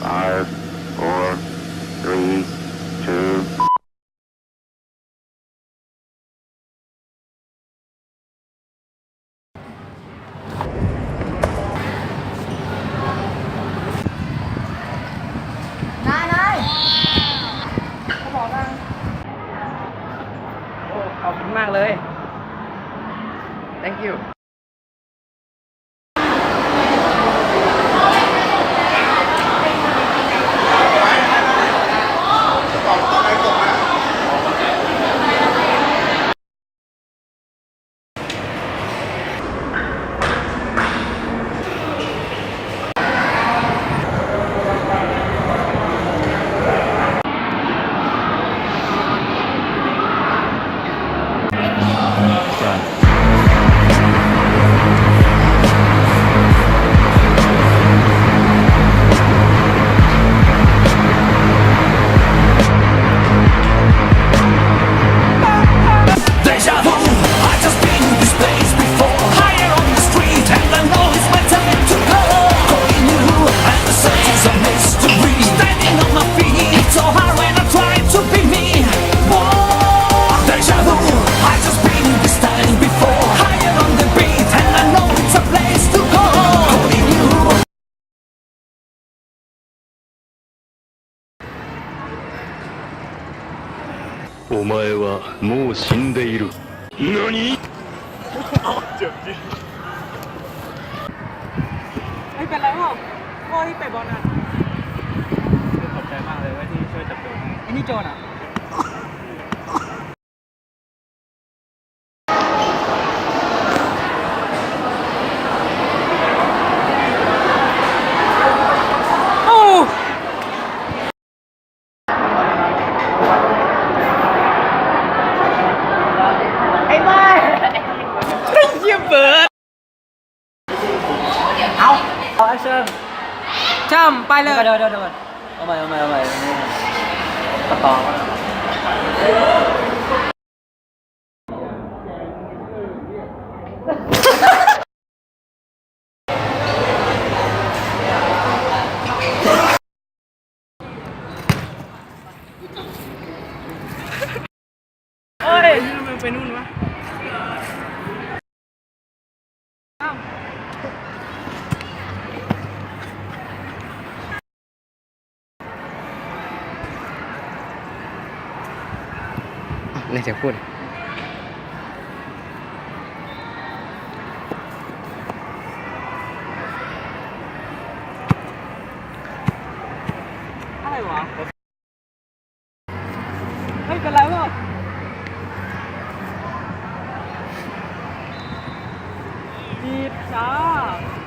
Five, four, three, two, นายนายโอ้ขอบคุณมากเลย thank you お前はもう死んでいる何 ไม่เป็นไรเปล่าพ่อที่เตะบอลอ่ะขอบใจมากเลยว่าที่ช่วยจับโจรให้ไอ้นี่โจรอ่ะ คชั่นจ้ำไปเลยเดี๋ยวเดี๋ยวเดี๋ยวเอาใหม่เอาใหม่เอาใหม่ตัดต่อเฮ้ยทำไมไปนู่นวะ ในเสียงพูดอะไรวะเฮ้ยเป็นไรเปล่าดีจ้า